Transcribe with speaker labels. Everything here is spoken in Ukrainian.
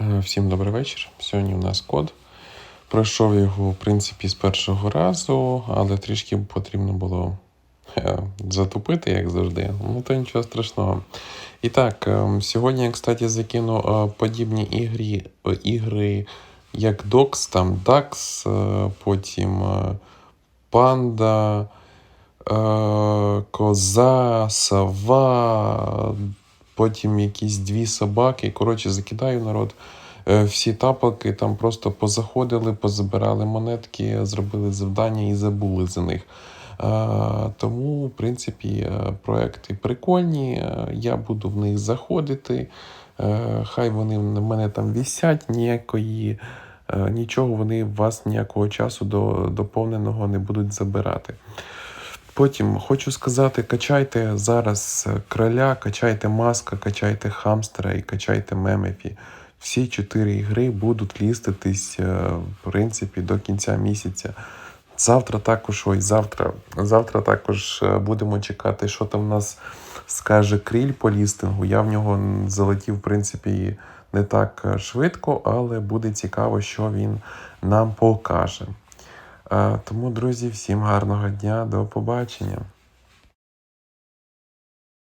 Speaker 1: Е, Всім добрий вечір. Сьогодні у нас код. Пройшов його, в принципі, з першого разу, але трішки потрібно було е, затупити, як завжди. Ну, то нічого страшного. І так, е, сьогодні я, кстати, закину подібні ігри, ігри як Docs, там DAX, потім Panda, Коза, Сова, потім якісь дві собаки. Коротше, закидаю народ. Е, Всі тапалки там просто позаходили, позабирали монетки, зробили завдання і забули за них. Е, Тому, в принципі, е, проекти прикольні. Я буду в них заходити. Хай вони на мене там вісять, ніякої, нічого вони вас ніякого часу до доповненого не будуть забирати. Потім хочу сказати: качайте зараз е, кроля, качайте маска, качайте хамстера і качайте мемефі. Всі чотири ігри будуть ліститись, е, в принципі, до кінця місяця. Завтра також, ой, завтра, завтра також е, будемо чекати, що там в нас скаже кріль по лістингу. Я в нього залетів, в принципі, не так швидко, але буде цікаво, що він нам покаже. Е, Тому, друзі, всім гарного дня, до побачення.